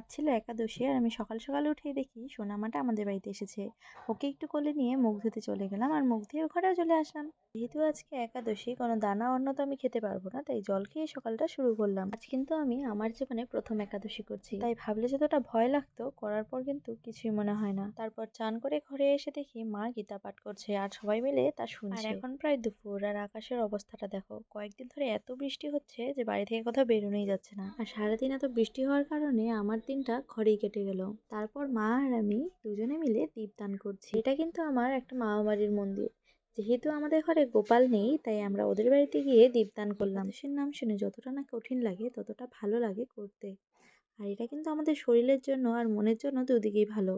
আজ ছিল একাদশী আর আমি সকাল সকাল উঠেই দেখি সোনামাটা আমাদের বাড়িতে এসেছে। ওকে একটু কোলে নিয়ে মুখ ধুতে চলে গেলাম আর মুখ দিয়ে ঘরেও চলে আসলাম। যেহেতু আজকে একাদশী কোনো দানা অন্য তো আমি খেতে পারব না তাই জল খেয়ে সকালটা শুরু করলাম। আজ কিন্তু আমি আমার জীবনে প্রথম একাদশী করছি। তাই ভাবলে যতটা ভয় লাগতো করার পর কিন্তু কিছুই মনে হয় না। তারপর চান করে ঘরে এসে দেখি মা গীতা পাঠ করছে আর সবাই মিলে তা শুনছে। আর এখন প্রায় দুপুর আর আকাশের অবস্থাটা দেখো কয়েকদিন ধরে এত বৃষ্টি হচ্ছে যে বাড়ি থেকে কোথাও বেরোনোই যাচ্ছে না। আর সারাদিন এত বৃষ্টি হওয়ার কারণে আমার দিনটা ঘরেই কেটে গেল। তারপর মা আর আমি দুজনে মিলে দীপদান করছি। এটা কিন্তু আমার একটা মামা বাড়ির মন্দির। যেহেতু আমাদের ঘরে গোপাল নেই, তাই আমরা ওদের বাড়িতে গিয়ে দীপদান করলাম। একাদশীর নাম শুনে যতটা না কঠিন লাগে, ততটা ভালো লাগে করতে। আর এটা কিন্তু আমাদের শরীরের জন্য আর মনের জন্য দুদিকেই ভালো।